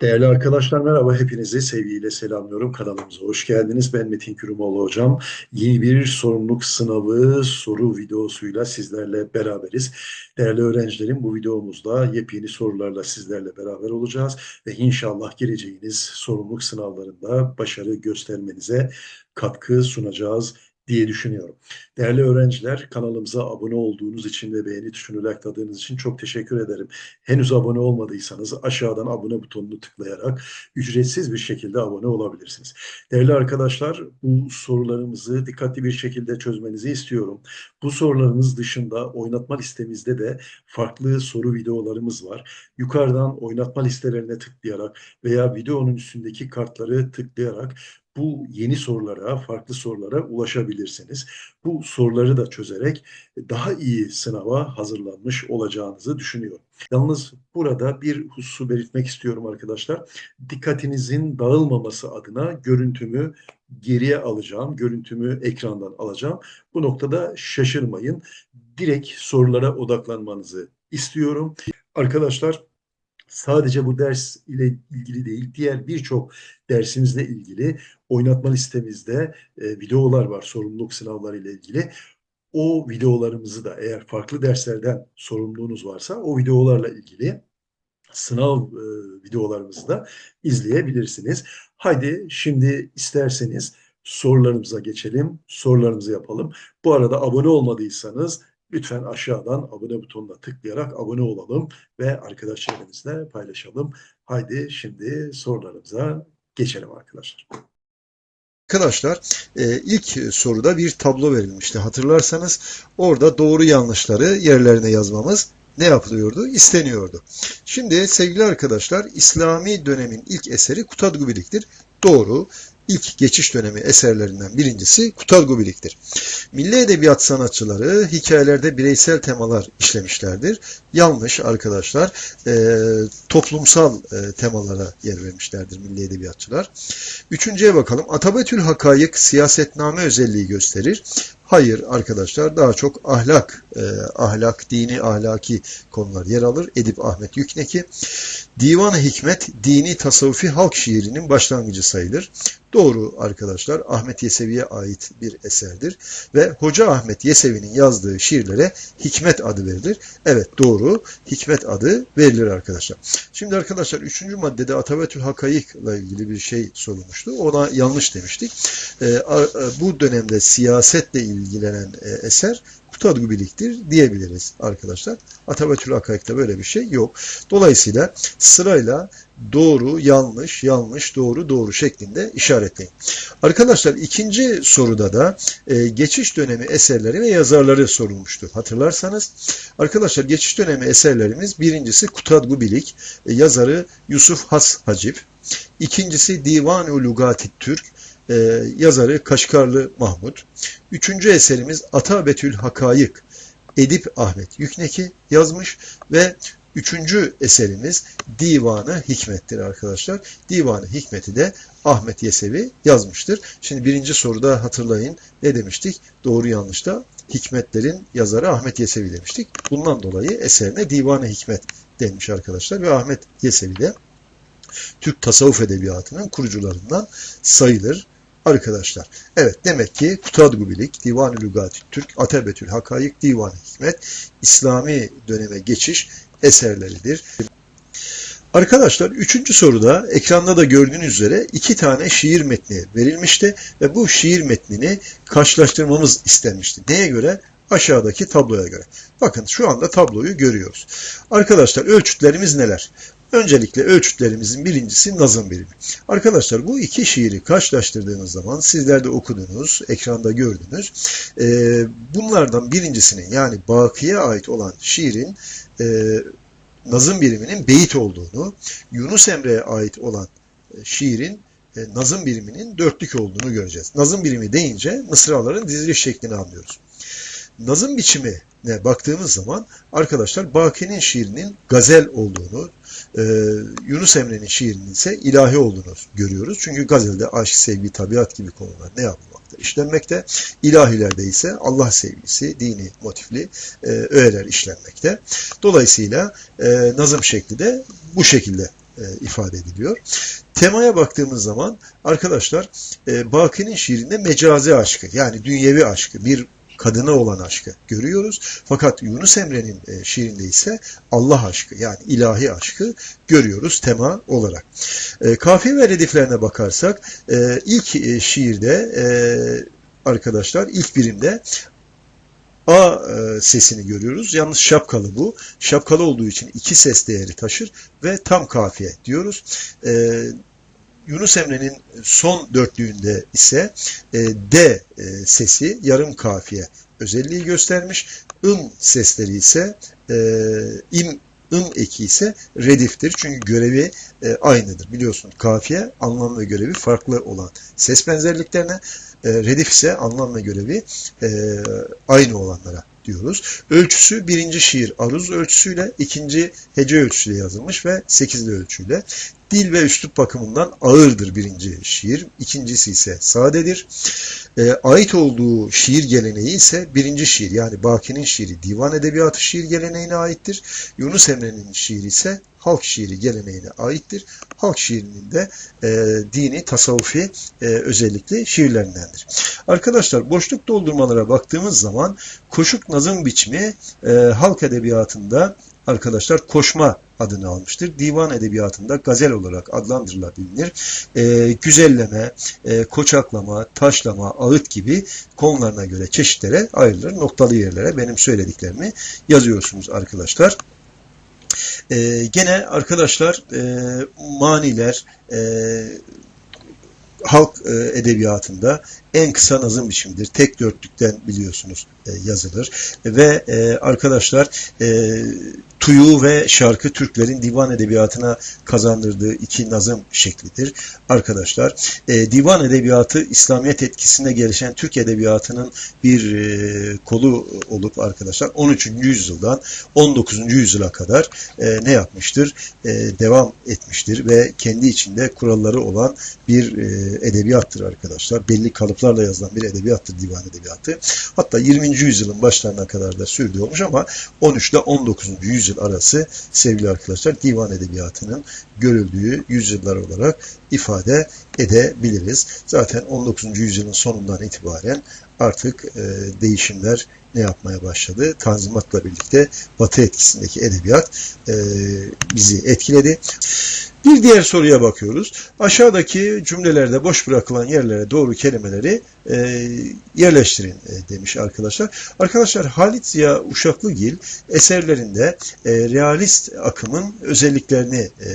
Değerli arkadaşlar merhaba, hepinizi sevgiyle selamlıyorum. Kanalımıza hoş geldiniz. Ben Metin Kürümoğlu hocam. Yeni bir sorumluluk sınavı soru videosuyla sizlerle beraberiz. Değerli öğrencilerim bu videomuzda yepyeni sorularla sizlerle beraber olacağız ve inşallah gireceğiniz sorumluluk sınavlarında başarı göstermenize katkı sunacağız diye düşünüyorum. Değerli öğrenciler, kanalımıza abone olduğunuz için ve beğeni tuşunu likeladığınız için çok teşekkür ederim. Henüz abone olmadıysanız aşağıdan abone butonunu tıklayarak ücretsiz bir şekilde abone olabilirsiniz. Değerli arkadaşlar, bu sorularımızı dikkatli bir şekilde çözmenizi istiyorum. Bu sorularımız dışında oynatma listemizde de farklı soru videolarımız var. Yukarıdan oynatma listelerine tıklayarak veya videonun üstündeki kartları tıklayarak bu yeni sorulara, farklı sorulara ulaşabilirsiniz. Bu soruları da çözerek daha iyi sınava hazırlanmış olacağınızı düşünüyorum. Yalnız burada bir hususu belirtmek istiyorum arkadaşlar. Dikkatinizin dağılmaması adına görüntümü geriye alacağım, görüntümü ekrandan alacağım. Bu noktada şaşırmayın. Direkt sorulara odaklanmanızı istiyorum. Arkadaşlar sadece bu ders ile ilgili değil, diğer birçok dersimizle ilgili oynatma listemizde e, videolar var sorumluluk sınavları ile ilgili. O videolarımızı da eğer farklı derslerden sorumluluğunuz varsa o videolarla ilgili sınav e, videolarımızı da izleyebilirsiniz. Haydi şimdi isterseniz sorularımıza geçelim, sorularımızı yapalım. Bu arada abone olmadıysanız lütfen aşağıdan abone butonuna tıklayarak abone olalım ve arkadaşlarımızla paylaşalım. Haydi şimdi sorularımıza geçelim arkadaşlar. Arkadaşlar e, ilk soruda bir tablo verilmişti. Hatırlarsanız orada doğru yanlışları yerlerine yazmamız ne yapılıyordu? İsteniyordu. Şimdi sevgili arkadaşlar İslami dönemin ilk eseri Kutadgubilik'tir. Doğru. İlk geçiş dönemi eserlerinden birincisi Kutadgubilik'tir. Milli edebiyat sanatçıları hikayelerde bireysel temalar işlemişlerdir. Yanlış arkadaşlar. E, toplumsal e, temalara yer vermişlerdir milli edebiyatçılar. Üçüncüye bakalım. Atabetül Hakayık siyasetname özelliği gösterir. Hayır arkadaşlar daha çok ahlak, e, ahlak, dini ahlaki konular yer alır. Edip Ahmet Yükneki. Divan-ı Hikmet dini tasavvufi halk şiirinin başlangıcı sayılır. Doğru arkadaşlar Ahmet Yesevi'ye ait bir eserdir ve Hoca Ahmet Yesevi'nin yazdığı şiirlere Hikmet adı verilir. Evet doğru Hikmet adı verilir arkadaşlar. Şimdi arkadaşlar üçüncü maddede Atabetül Hakayık ile ilgili bir şey sorulmuştu. Ona yanlış demiştik. Ee, bu dönemde siyasetle ilgilenen e, eser Kutadgubilik'tir diyebiliriz arkadaşlar. Atabetül Hakayık'ta böyle bir şey yok. Dolayısıyla sırayla doğru, yanlış, yanlış, doğru, doğru şeklinde işaretleyin. Arkadaşlar ikinci soruda da e, geçiş dönemi eserleri ve yazarları sorulmuştu. Hatırlarsanız arkadaşlar geçiş dönemi eserlerimiz birincisi Kutadgubilik, e, yazarı Yusuf Has Hacip. İkincisi Divan-ı Lugati Türk, e, yazarı Kaşgarlı Mahmut. Üçüncü eserimiz Atabetül Hakayık, Edip Ahmet Yükneki yazmış ve Üçüncü eserimiz Divanı Hikmet'tir arkadaşlar. Divanı Hikmet'i de Ahmet Yesevi yazmıştır. Şimdi birinci soruda hatırlayın ne demiştik? Doğru yanlış da Hikmetlerin yazarı Ahmet Yesevi demiştik. Bundan dolayı eserine Divanı Hikmet denmiş arkadaşlar ve Ahmet Yesevi de Türk tasavvuf edebiyatının kurucularından sayılır arkadaşlar. Evet demek ki Kutadgubilik, Divan-ı Lügati Türk, Atebetül Hakayık, Divan-ı Hikmet, İslami döneme geçiş eserleridir. Arkadaşlar üçüncü soruda ekranda da gördüğünüz üzere iki tane şiir metni verilmişti ve bu şiir metnini karşılaştırmamız istenmişti. Neye göre? Aşağıdaki tabloya göre. Bakın şu anda tabloyu görüyoruz. Arkadaşlar ölçütlerimiz neler? Öncelikle ölçütlerimizin birincisi nazım birimi. Arkadaşlar bu iki şiiri karşılaştırdığınız zaman sizler de okudunuz, ekranda gördünüz. Ee, bunlardan birincisinin yani Baki'ye ait olan şiirin e, nazım biriminin beyit olduğunu, Yunus Emre'ye ait olan e, şiirin e, nazım biriminin dörtlük olduğunu göreceğiz. Nazım birimi deyince mısraların diziliş şeklini anlıyoruz. Nazım biçimine baktığımız zaman arkadaşlar Baki'nin şiirinin gazel olduğunu, e, Yunus Emre'nin şiirinin ise ilahi olduğunu görüyoruz. Çünkü gazelde aşk, sevgi, tabiat gibi konular ne yapılmakta? işlenmekte. İlahilerde ise Allah sevgisi, dini motifli e, öğeler işlenmekte. Dolayısıyla e, nazım şekli de bu şekilde ifade ediliyor. Temaya baktığımız zaman arkadaşlar Baki'nin şiirinde mecazi aşkı yani dünyevi aşkı bir kadına olan aşkı görüyoruz. Fakat Yunus Emre'nin e, şiirinde ise Allah aşkı yani ilahi aşkı görüyoruz tema olarak. E, kafiye ve rediflerine bakarsak e, ilk şiirde arkadaşlar ilk birimde A sesini görüyoruz. Yalnız şapkalı bu. Şapkalı olduğu için iki ses değeri taşır ve tam kafiye diyoruz. Yunus Emre'nin son dörtlüğünde ise e, D e, sesi yarım kafiye özelliği göstermiş. ım sesleri ise e, im ım eki ise rediftir. Çünkü görevi e, aynıdır. Biliyorsun kafiye anlam ve görevi farklı olan ses benzerliklerine e, redif ise anlam ve görevi e, aynı olanlara diyoruz. Ölçüsü birinci şiir aruz ölçüsüyle, ikinci hece ölçüsüyle yazılmış ve sekizli ölçüyle. Dil ve üslup bakımından ağırdır birinci şiir, ikincisi ise sadedir. E, ait olduğu şiir geleneği ise birinci şiir yani Baki'nin şiiri divan edebiyatı şiir geleneğine aittir. Yunus Emre'nin şiiri ise halk şiiri geleneğine aittir. Halk şiirinin de e, dini, tasavvufi e, özellikli şiirlerindendir. Arkadaşlar boşluk doldurmalara baktığımız zaman koşuk nazım biçimi e, halk edebiyatında arkadaşlar koşma adını almıştır. Divan edebiyatında gazel olarak adlandırılabilir. E, güzelleme, e, koçaklama, taşlama, ağıt gibi konularına göre çeşitlere ayrılır. Noktalı yerlere benim söylediklerimi yazıyorsunuz arkadaşlar. E, gene arkadaşlar e, maniler e, halk e, edebiyatında en kısa nazım biçimidir. Tek dörtlükten biliyorsunuz e, yazılır. Ve e, arkadaşlar tuyu ve şarkı Türklerin divan edebiyatına kazandırdığı iki nazım şeklidir. Arkadaşlar e, divan edebiyatı İslamiyet etkisinde gelişen Türk edebiyatının bir e, kolu olup arkadaşlar 13. yüzyıldan 19. yüzyıla kadar e, ne yapmıştır? E, devam etmiştir ve kendi içinde kuralları olan bir e, edebiyattır arkadaşlar. Belli kalıplarla yazılan bir edebiyattır divan edebiyatı. Hatta 20. yüzyılın başlarına kadar da sürdü olmuş ama 13 ile 19. yüzyıl arası sevgili arkadaşlar divan edebiyatının görüldüğü yüzyıllar olarak ifade edebiliriz. Zaten 19. yüzyılın sonundan itibaren artık e, değişimler ne yapmaya başladı? Tanzimatla birlikte Batı etkisindeki edebiyat e, bizi etkiledi. Bir diğer soruya bakıyoruz. Aşağıdaki cümlelerde boş bırakılan yerlere doğru kelimeleri e, yerleştirin e, demiş arkadaşlar. Arkadaşlar Halit Ziya Uşaklıgil eserlerinde e, realist akımın özelliklerini e,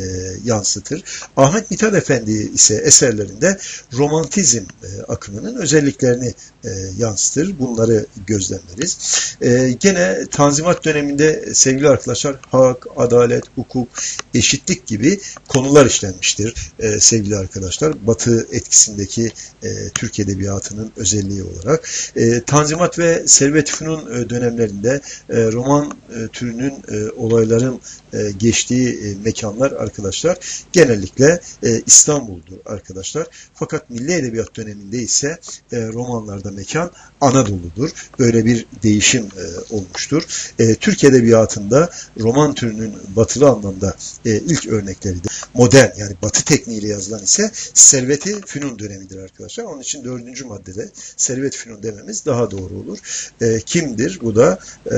yansıtır. Ahmet Mithat Efendi ise eserlerinde romantizm e, akımının özelliklerini e, yansıtır. Bunları gözlemleriz. E, gene Tanzimat döneminde sevgili arkadaşlar hak, adalet, hukuk, eşitlik gibi konular işlenmiştir e, sevgili arkadaşlar. Batı etkisindeki e, Türk Edebiyatı'nın özelliği olarak. E, Tanzimat ve Servet-i Fünun e, dönemlerinde e, roman e, türünün e, olayların e, geçtiği e, mekanlar arkadaşlar genellikle e, İstanbul'dur arkadaşlar. Fakat Milli Edebiyat döneminde ise e, romanlarda mekan Anadolu'dur. Böyle bir değişim e, olmuştur. E, Türk Edebiyatı'nda roman türünün batılı anlamda e, ilk örnekleri de modern yani batı tekniğiyle yazılan ise Servet-i Fünun dönemidir arkadaşlar. Onun için dördüncü maddede Servet-i Fünun dememiz daha doğru olur. E, kimdir? Bu da e,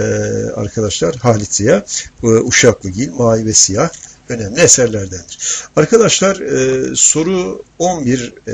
arkadaşlar Halit Ziya, e, Uşaklıgil, Mavi ve Siyah önemli eserlerdendir. Arkadaşlar e, soru 11 e,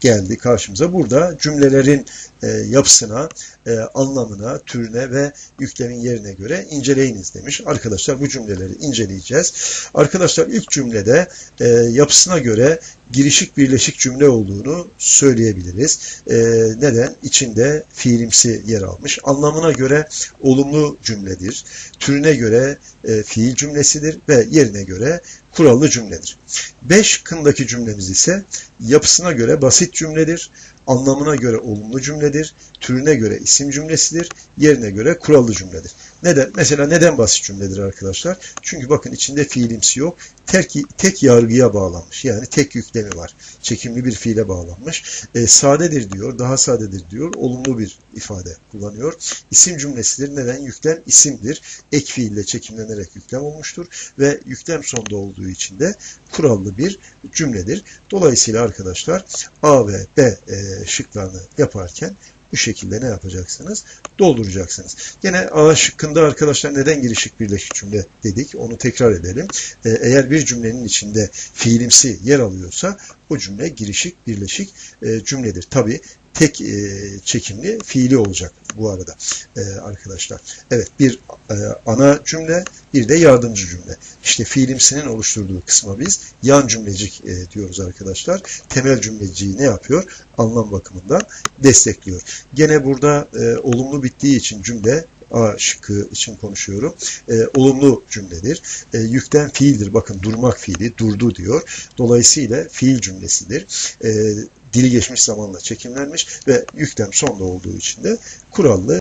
geldi karşımıza. Burada cümlelerin e, yapısına, e, anlamına, türüne ve yüklemin yerine göre inceleyiniz demiş. Arkadaşlar bu cümleleri inceleyeceğiz. Arkadaşlar ilk cümlede e, yapısına göre girişik birleşik cümle olduğunu söyleyebiliriz. E, neden? İçinde fiilimsi yer almış. Anlamına göre olumlu cümledir. Türüne göre e, fiil cümlesidir ve yerine göre kurallı cümledir. 5 kındaki cümlemiz ise yapısına göre basit cümledir. Anlamına göre olumlu cümledir, türüne göre isim cümlesidir, yerine göre kurallı cümledir. Neden? Mesela neden basit cümledir arkadaşlar? Çünkü bakın içinde fiilimsi yok. Tek, tek yargıya bağlanmış. Yani tek yüklemi var. Çekimli bir fiile bağlanmış. E, sadedir diyor, daha sadedir diyor. Olumlu bir ifade kullanıyor. İsim cümlesidir. Neden? Yüklem isimdir. Ek fiille çekimlenerek yüklem olmuştur. Ve yüklem sonda olduğu için de kurallı bir cümledir. Dolayısıyla arkadaşlar A ve B e, şıklarını yaparken bu şekilde ne yapacaksınız? Dolduracaksınız. Gene A şıkkında arkadaşlar neden girişik birleşik cümle dedik? Onu tekrar edelim. E, eğer bir cümlenin içinde fiilimsi yer alıyorsa o cümle girişik birleşik e, cümledir. Tabi tek e, çekimli fiili olacak bu arada e, arkadaşlar. Evet bir e, ana cümle bir de yardımcı cümle. İşte fiilimsinin oluşturduğu kısma biz yan cümlecik e, diyoruz arkadaşlar. Temel cümleciği ne yapıyor? Anlam bakımından destekliyor. Gene burada e, olumlu bittiği için cümle A şıkkı için konuşuyorum. E, olumlu cümledir. E, yükten fiildir. Bakın durmak fiili durdu diyor. Dolayısıyla fiil cümlesidir. E, dili geçmiş zamanla çekimlenmiş ve yüklem sonda olduğu için de kurallı.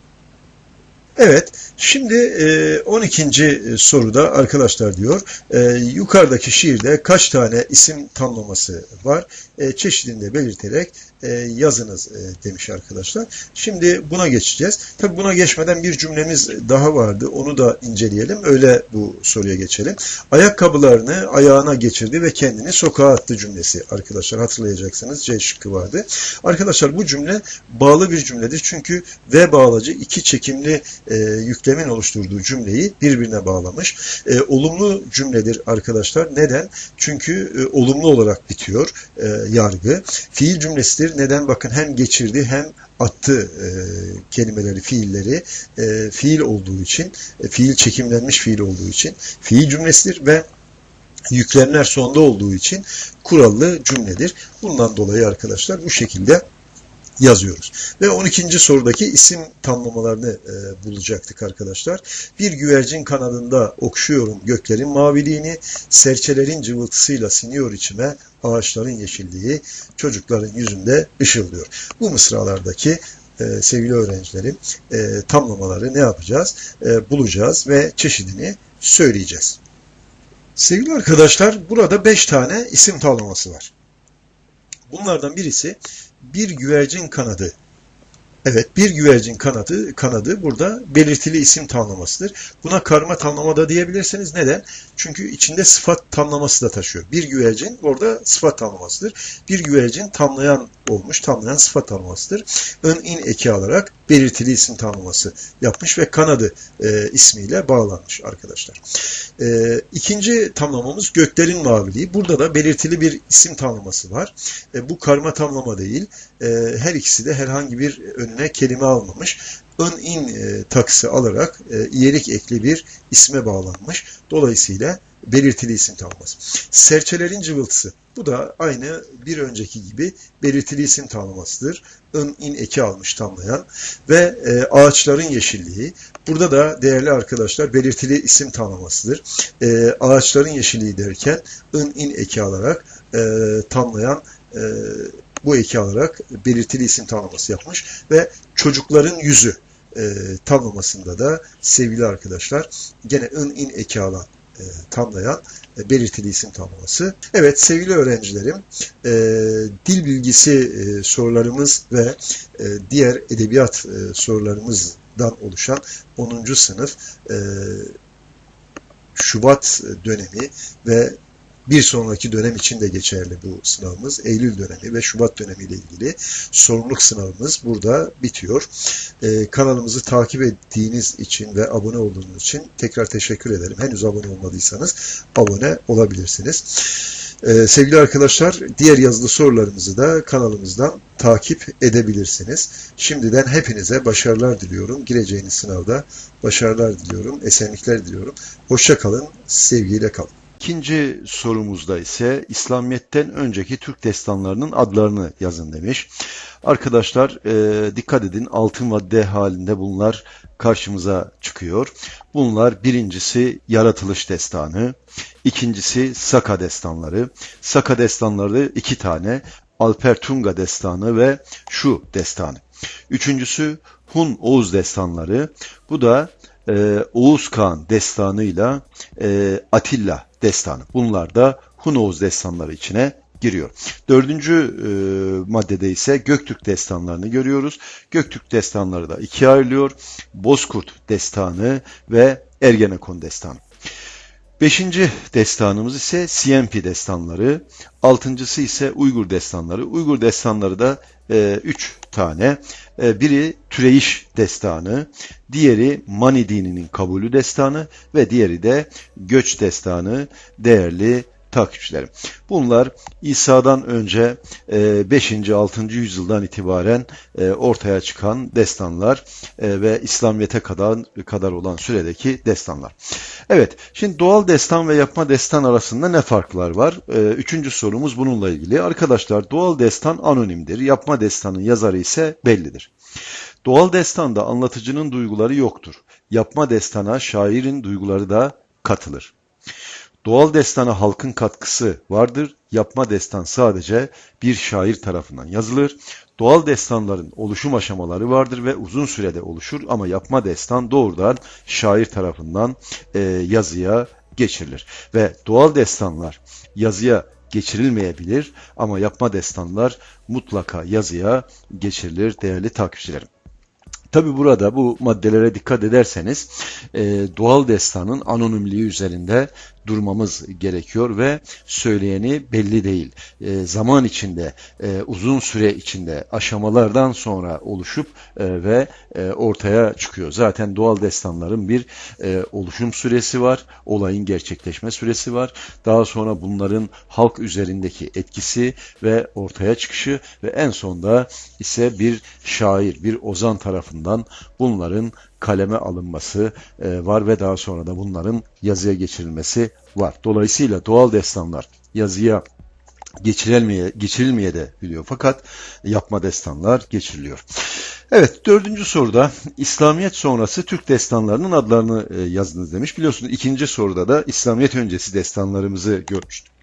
Evet, şimdi e, 12. soruda arkadaşlar diyor, e, yukarıdaki şiirde kaç tane isim tamlaması var? E, çeşidinde belirterek e, yazınız e, demiş arkadaşlar. Şimdi buna geçeceğiz. Tabi buna geçmeden bir cümlemiz daha vardı. Onu da inceleyelim. Öyle bu soruya geçelim. Ayakkabılarını ayağına geçirdi ve kendini sokağa attı cümlesi. Arkadaşlar hatırlayacaksınız. C şıkkı vardı. Arkadaşlar bu cümle bağlı bir cümledir. Çünkü ve bağlacı iki çekimli e, yüklemin oluşturduğu cümleyi birbirine bağlamış. E, olumlu cümledir arkadaşlar. Neden? Çünkü e, olumlu olarak bitiyor e, yargı. Fiil cümlesidir. Neden? Bakın hem geçirdi hem attı e, kelimeleri, fiilleri e, fiil olduğu için, e, fiil çekimlenmiş fiil olduğu için fiil cümlesidir ve yüklemler sonda olduğu için kurallı cümledir. Bundan dolayı arkadaşlar bu şekilde yazıyoruz. Ve 12. sorudaki isim tamlamalarını e, bulacaktık arkadaşlar. Bir güvercin kanadında okşuyorum göklerin maviliğini, serçelerin cıvıltısıyla siniyor içime, ağaçların yeşilliği, çocukların yüzünde ışıldıyor. Bu mısralardaki e, sevgili öğrencilerim e, tamlamaları ne yapacağız? E, bulacağız ve çeşidini söyleyeceğiz. Sevgili arkadaşlar burada 5 tane isim tamlaması var. Bunlardan birisi bir güvercin kanadı. Evet, bir güvercin kanadı, kanadı burada belirtili isim tamlamasıdır. Buna karma tamlama da diyebilirsiniz. Neden? Çünkü içinde sıfat tamlaması da taşıyor. Bir güvercin orada sıfat tamlamasıdır. Bir güvercin tamlayan olmuş, tamlayan sıfat tamlamasıdır. Ön in eki alarak belirtili isim tamlaması yapmış ve kanadı e, ismiyle bağlanmış arkadaşlar. E, ikinci tamlamamız göklerin maviliği. Burada da belirtili bir isim tamlaması var. E, bu karma tamlama değil. E, her ikisi de herhangi bir önüne kelime almamış. Ön in e, takısı alarak e, iyelik ekli bir isme bağlanmış. Dolayısıyla belirtili isim tamlaması. Serçelerin cıvıltısı. Bu da aynı bir önceki gibi belirtili isim tamlamasıdır. Ön in eki almış tamlayan ve e, ağaçların yeşilliği. Burada da değerli arkadaşlar belirtili isim tamlamasıdır. E, ağaçların yeşilliği derken ön in eki alarak e, tamlayan e, bu eki alarak belirtili isim tamlaması yapmış ve çocukların yüzü e, tamlamasında da sevgili arkadaşlar gene ın in eki alan e, tamlayan e, belirtili isim tamlaması. Evet sevgili öğrencilerim e, dil bilgisi e, sorularımız ve e, diğer edebiyat sorularımızdan oluşan 10. sınıf Şubat dönemi ve bir sonraki dönem için de geçerli bu sınavımız. Eylül dönemi ve Şubat dönemi ile ilgili sorumluluk sınavımız burada bitiyor. Ee, kanalımızı takip ettiğiniz için ve abone olduğunuz için tekrar teşekkür ederim. Henüz abone olmadıysanız abone olabilirsiniz. Ee, sevgili arkadaşlar, diğer yazılı sorularımızı da kanalımızdan takip edebilirsiniz. Şimdiden hepinize başarılar diliyorum. Gireceğiniz sınavda başarılar diliyorum, esenlikler diliyorum. Hoşça kalın, sevgiyle kalın. İkinci sorumuzda ise İslamiyet'ten önceki Türk destanlarının adlarını yazın demiş. Arkadaşlar e, dikkat edin altın D halinde bunlar karşımıza çıkıyor. Bunlar birincisi Yaratılış Destanı, ikincisi Saka Destanları. Saka Destanları iki tane. Alpertunga destanı ve Şu destanı. Üçüncüsü Hun Oğuz destanları. Bu da e, Oğuz Kağan destanıyla e, Atilla destanı. Bunlar da Hun Oğuz destanları içine giriyor. Dördüncü e, maddede ise Göktürk destanlarını görüyoruz. Göktürk destanları da ikiye ayrılıyor. Bozkurt destanı ve Ergenekon destanı. Beşinci destanımız ise CMP destanları. Altıncısı ise Uygur destanları. Uygur destanları da e, üç tane. E, biri Türeyiş destanı, diğeri Mani dininin kabulü destanı ve diğeri de Göç destanı değerli takipçilerim. Bunlar İsa'dan önce e, 5. 6. yüzyıldan itibaren e, ortaya çıkan destanlar e, ve İslamiyet'e kadar kadar olan süredeki destanlar. Evet, şimdi doğal destan ve yapma destan arasında ne farklar var? E, üçüncü sorumuz bununla ilgili. Arkadaşlar doğal destan anonimdir, yapma destanın yazarı ise bellidir. Doğal destanda anlatıcının duyguları yoktur. Yapma destana şairin duyguları da katılır. Doğal destana halkın katkısı vardır. Yapma destan sadece bir şair tarafından yazılır. Doğal destanların oluşum aşamaları vardır ve uzun sürede oluşur ama yapma destan doğrudan şair tarafından e, yazıya geçirilir. Ve doğal destanlar yazıya geçirilmeyebilir ama yapma destanlar mutlaka yazıya geçirilir değerli takipçilerim. Tabi burada bu maddelere dikkat ederseniz e, doğal destanın anonimliği üzerinde durmamız gerekiyor ve söyleyeni belli değil. E, zaman içinde, e, uzun süre içinde aşamalardan sonra oluşup e, ve e, ortaya çıkıyor. Zaten doğal destanların bir e, oluşum süresi var, olayın gerçekleşme süresi var. Daha sonra bunların halk üzerindeki etkisi ve ortaya çıkışı ve en sonda ise bir şair, bir ozan tarafından bunların kaleme alınması e, var ve daha sonra da bunların yazıya geçirilmesi var. Dolayısıyla doğal destanlar yazıya geçirilmeye, geçirilmeye de biliyor. Fakat yapma destanlar geçiriliyor. Evet dördüncü soruda İslamiyet sonrası Türk destanlarının adlarını e, yazınız demiş. Biliyorsunuz ikinci soruda da İslamiyet öncesi destanlarımızı görmüştük.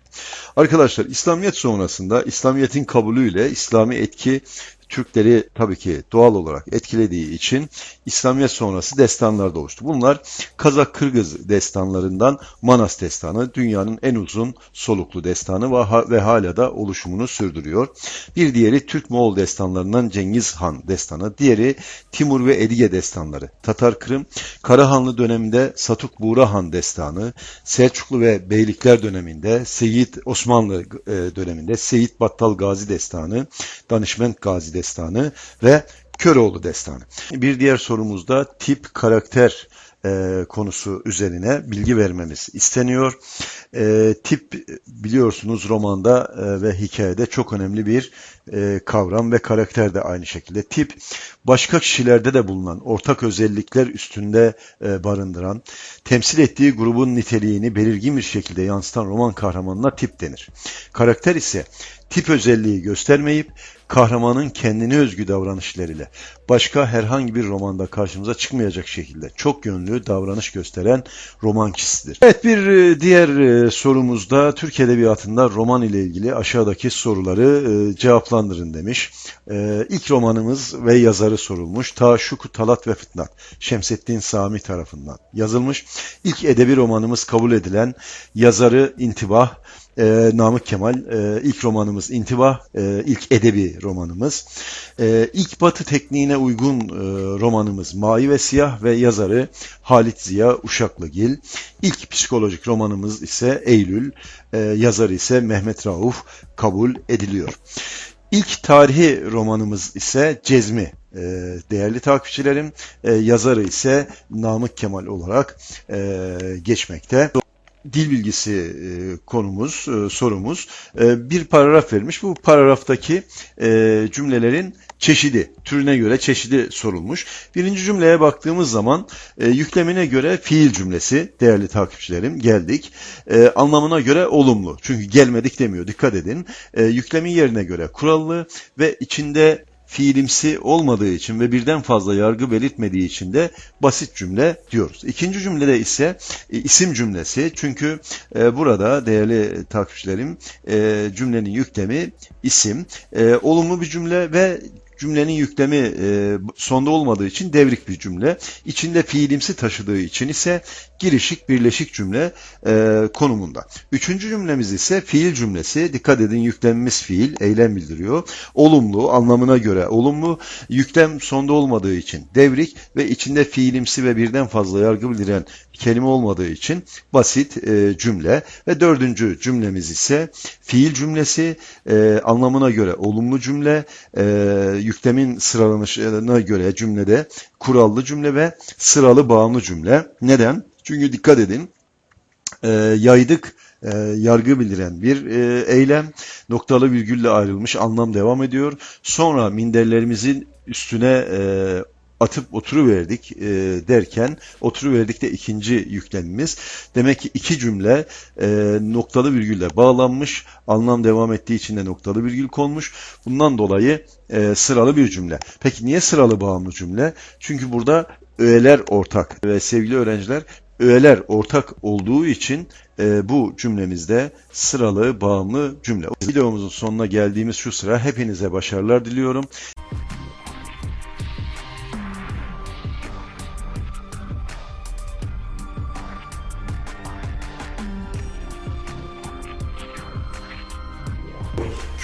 Arkadaşlar İslamiyet sonrasında İslamiyet'in kabulüyle İslami etki Türkleri tabii ki doğal olarak etkilediği için İslamiyet sonrası destanlar da oluştu. Bunlar Kazak-Kırgız destanlarından Manas destanı dünyanın en uzun soluklu destanı ve hala da oluşumunu sürdürüyor. Bir diğeri Türk-Moğol destanlarından Cengiz Han destanı, diğeri Timur ve Edige destanları. Tatar-Kırım, Karahanlı döneminde Satuk Buğra Han destanı, Selçuklu ve Beylikler döneminde Seyit Osmanlı e, döneminde Seyit Battal Gazi destanı, Danışment Gazi destanı ve Köroğlu destanı. Bir diğer sorumuzda tip karakter e, konusu üzerine bilgi vermemiz isteniyor. E, tip biliyorsunuz romanda e, ve hikayede çok önemli bir e, kavram ve karakter de aynı şekilde. Tip başka kişilerde de bulunan ortak özellikler üstünde e, barındıran, temsil ettiği grubun niteliğini belirgin bir şekilde yansıtan roman kahramanına tip denir. Karakter ise tip özelliği göstermeyip kahramanın kendine özgü davranışlarıyla başka herhangi bir romanda karşımıza çıkmayacak şekilde çok yönlü davranış gösteren roman kişisidir. Evet bir e, diğer e, sorumuzda Türk Edebiyatı'nda roman ile ilgili aşağıdaki soruları e, cevaplandırın demiş. İlk romanımız ve yazarı sorulmuş. Taşuk, Talat ve Fıtnat Şemsettin Sami tarafından yazılmış. İlk edebi romanımız kabul edilen yazarı İntibah e, Namık Kemal e, ilk romanımız İntibah, e, ilk edebi romanımız. E, ilk batı tekniğine uygun e, romanımız Mavi ve Siyah ve yazarı Halit Ziya Uşaklıgil. İlk psikolojik romanımız ise Eylül, e, yazarı ise Mehmet Rauf kabul ediliyor. İlk tarihi romanımız ise Cezmi. E, değerli takipçilerim, e, yazarı ise Namık Kemal olarak e, geçmekte dil bilgisi e, konumuz, e, sorumuz e, bir paragraf vermiş. Bu paragraftaki cümlelerin çeşidi, türüne göre çeşidi sorulmuş. Birinci cümleye baktığımız zaman yüklemine göre fiil cümlesi değerli takipçilerim geldik. Anlamına göre olumlu. Çünkü gelmedik demiyor dikkat edin. Yüklemin yerine göre kurallı ve içinde fiilimsi olmadığı için ve birden fazla yargı belirtmediği için de basit cümle diyoruz. İkinci cümlede ise e, isim cümlesi. Çünkü e, burada değerli takipçilerim e, cümlenin yüklemi isim. E, olumlu bir cümle ve cümlenin yüklemi e, sonda olmadığı için devrik bir cümle. İçinde fiilimsi taşıdığı için ise girişik birleşik cümle e, konumunda. Üçüncü cümlemiz ise fiil cümlesi. Dikkat edin yüklemimiz fiil, eylem bildiriyor. Olumlu, anlamına göre olumlu, yüklem sonda olmadığı için devrik ve içinde fiilimsi ve birden fazla yargı bildiren kelime olmadığı için basit e, cümle. Ve dördüncü cümlemiz ise fiil cümlesi, e, anlamına göre olumlu cümle, e, yüklemin sıralanışına göre cümlede kurallı cümle ve sıralı bağımlı cümle. Neden? Çünkü dikkat edin, e, yaydık e, yargı bildiren bir e, eylem noktalı virgülle ayrılmış anlam devam ediyor. Sonra minderlerimizin üstüne e, atıp oturuverdik e, derken oturuverdik de ikinci yüklemimiz. Demek ki iki cümle e, noktalı virgülle bağlanmış. Anlam devam ettiği için de noktalı virgül konmuş. Bundan dolayı e, sıralı bir cümle. Peki niye sıralı bağımlı cümle? Çünkü burada öğeler ortak ve sevgili öğrenciler öğeler ortak olduğu için e, bu cümlemizde sıralı bağımlı cümle. Videomuzun sonuna geldiğimiz şu sıra hepinize başarılar diliyorum.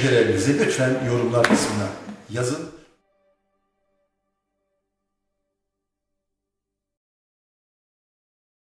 Düşüncelerinizi lütfen yorumlar kısmına yazın.